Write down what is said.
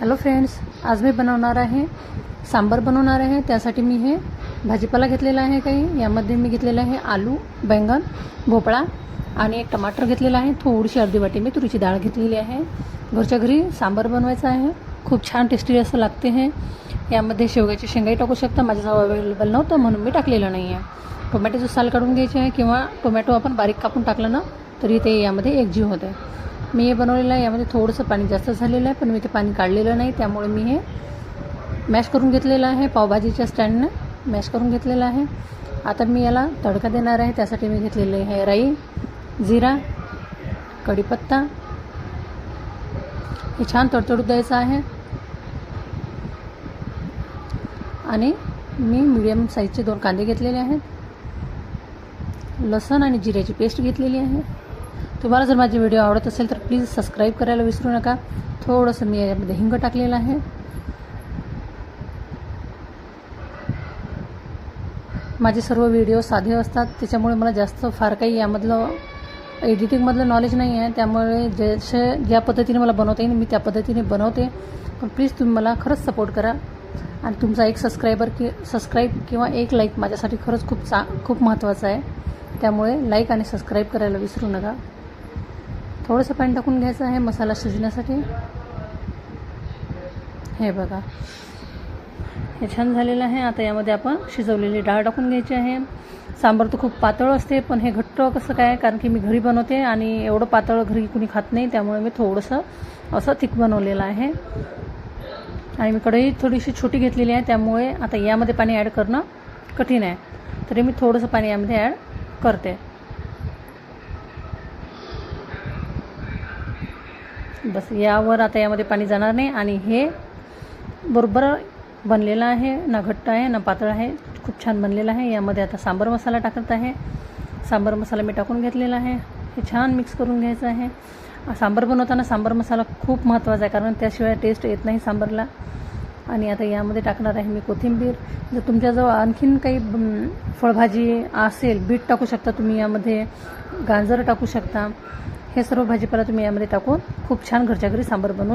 Hello friends आज मी बनवणार आहे सांबार बनवणार आहे. त्यासाठी मी हे भाजीपाला घेतलेला आहे काही. यामध्ये मी घेतलेलं आहे आलू बैंगन भोपळा आणि एक टमाटर घेतलेला आहे. थोडीशी अर्धी वाटी मी तुरीची डाळ घेतलेली आहे. घरच्या घरी सांबार बनवायचं आहे. खूप छान टेस्टी असं लागते हे. यामध्ये शेवग्याची शेंगाही टाकू शकता. माझ्याजवळ अवेलेबल नव्हतं म्हणून मी टाकलेलं नाही आहे टोमॅटोचं साल काढून घ्यायचे आहे किंवा टोमॅटो आपण बारीक कापून टाकलं ना तरी ते यामध्ये एकजीव होते. मी हे बनवलेलं आहे यामध्ये थोडंसं पाणी जास्त झालेलं आहे पण मी ते पाणी काढलेलं नाही त्यामुळे मी हे मॅश करून घेतलेलं आहे पावभाजीच्या स्टँडनं मॅश करून घेतलेलं आहे. आता मी याला तडका देणार आहे त्यासाठी मी घेतलेले आहे राई जिरा कढीपत्ता. हे छान तडतडू द्यायचं आहे. आणि मी मिडियम साईजचे दोन कांदे घेतलेले आहेत. लसण आणि जिऱ्याची पेस्ट घेतलेली आहे. तुम्हाला जर माझे व्हिडिओ आवडत असेल तर प्लीज सबस्क्राईब करायला विसरू नका. थोडंसं मी यामध्ये हिंग टाकलेलं आहे. माझे सर्व व्हिडिओ साधे असतात त्याच्यामुळे मला जास्त फार काही यामधलं एडिटिंगमधलं नॉलेज नाही आहे. त्यामुळे जसे ज्या पद्धतीने मला बनवता येईल मी त्या पद्धतीने बनवते. पण प्लीज तुम्ही मला खरंच सपोर्ट करा. आणि तुमचा एक सबस्क्रायबर कि सबस्क्राईब किंवा एक लाईक माझ्यासाठी खरंच खूप चा खूप महत्त्वाचं आहे. त्यामुळे लाईक आणि सबस्क्राईब करायला विसरू नका. थोडंसं पाणी टाकून घ्यायचं आहे मसाला शिजण्यासाठी. हे बघा. हे छान झालेलं आहे. आता यामध्ये आपण शिजवलेली डाळ टाकून घ्यायची आहे. सांबार तर खूप पातळ असते पण हे घट्ट कसं काय कारण की मी घरी बनवते आणि एवढं पातळ घरी कुणी खात नाही त्यामुळे मी थोडंसं असं थिक बनवलेलं आहे. आणि मी कढई थोडीशी छोटी घेतलेली आहे त्यामुळे आता यामध्ये पाणी ॲड करणं कठीण आहे. तरी मी थोडंसं पाणी यामध्ये ॲड करते. बस यावर आता यामध्ये पाणी जाणार नाही आणि हे बरोबर बनलेलं आहे ना घट्ट आहे ना पातळ आहे खूप छान बनलेलं आहे. यामध्ये आता सांबार मसाला टाकत आहे. सांबार मसाला मी टाकून घेतलेला आहे. हे छान मिक्स करून घ्यायचं आहे. सांबार बनवताना सांबार मसाला खूप महत्त्वाचा आहे कारण त्याशिवाय टेस्ट येत नाही सांबारला. आणि आता यामध्ये टाकणार आहे मी कोथिंबीर. जर तुमच्याजवळ आणखीन काही फळभाजी असेल बीट टाकू शकता तुम्ही यामध्ये. गाजर टाकू शकता. हे सर्व भाजीपाला तुम्ही यामध्ये टाकून खूप छान घरच्या घरी सांबार बनवून